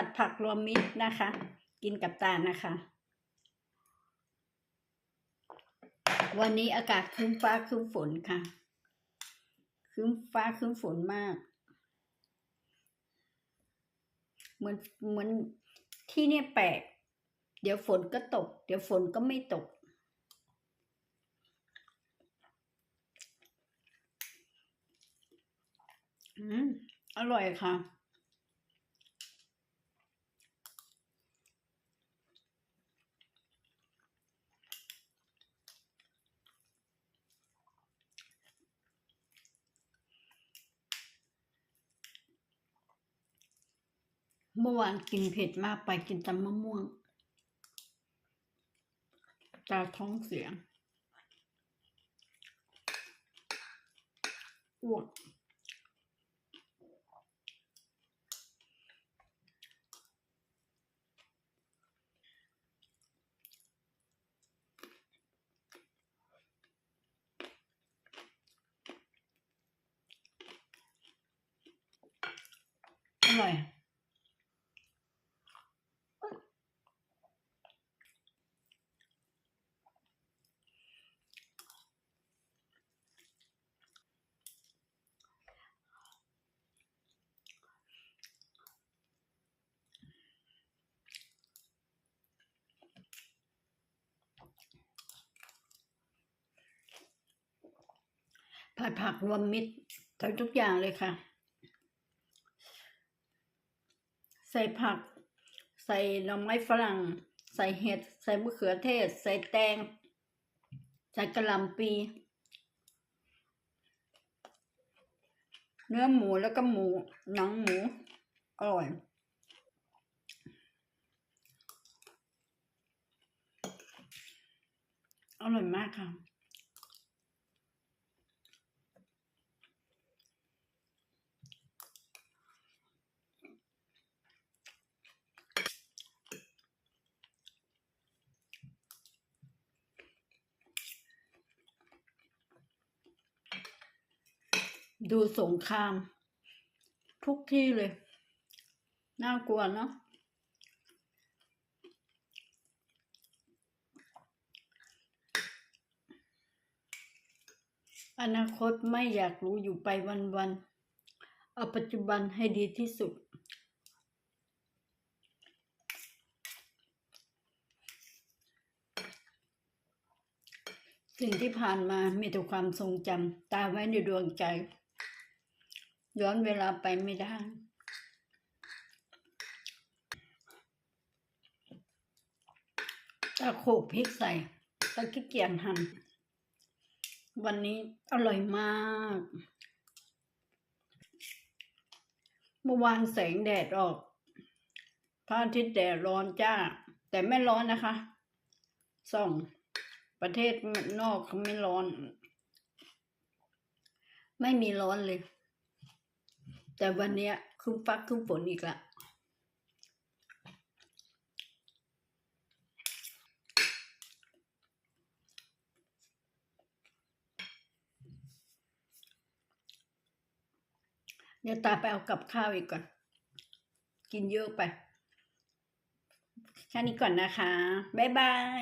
ผัดผักรวมมิตรนะคะ กินกับตานะคะ วันนี้อากาศครึ้มฟ้าครึ้มฝนค่ะครึ้มฟ้าครึ้มฝนมาก เหมือนเหมือนที่เนี่ยแปลกเดี๋ยวฝนก็ตก เดี๋ยวฝนก็ไม่ตกอืมอร่อยค่ะ เมื่อวานกินเผ็ดมากไปกินตำมะม่วง ตาท้องเสียอ้วกอร่อย ผั ดผักรวมมิตรใส่ทุกอย่างเลยค่ะ ใส่ผัก ใส่หน่อไม้ฝรั่ง ใส่เห็ด ใส่มะเขือเทศ ใส่แตง ใส่กระหล่ำปี เนื้อหมูแล้วก็หมู หนังหมู อร่อยอร่อยมากค่ะ ดูสงคราม ทุกที่เลย น่ากลัวเนาะอนาคตไม่อยากรู้อยู่ไปวันๆเอาปัจจุบันให้ดีที่สุด สิ่งที่ผ่านมามีแต่ความทรงจำตาไว้ในดวงใจ ย้อนเวลาไปไม่ได้ตาโขกพริกใส่ตาขี้เกียจหั่น วันนี้อร่อยมาก เมื่อวานแสงแดดออกพระอาทิตย์แดดร้อนจ้า แต่ไม่ร้อนนะคะส่องประเทศนอกเขาไม่ร้อน ไม่มีร้อนเลย แต่วันเนี้ยครึ้มฟ้าครึ้มฝนอีกละเดี๋ยวตาไปเอากับข้าวอีกก่อน กินเยอะไป แค่นี้ก่อนนะคะ บ๊ายบาย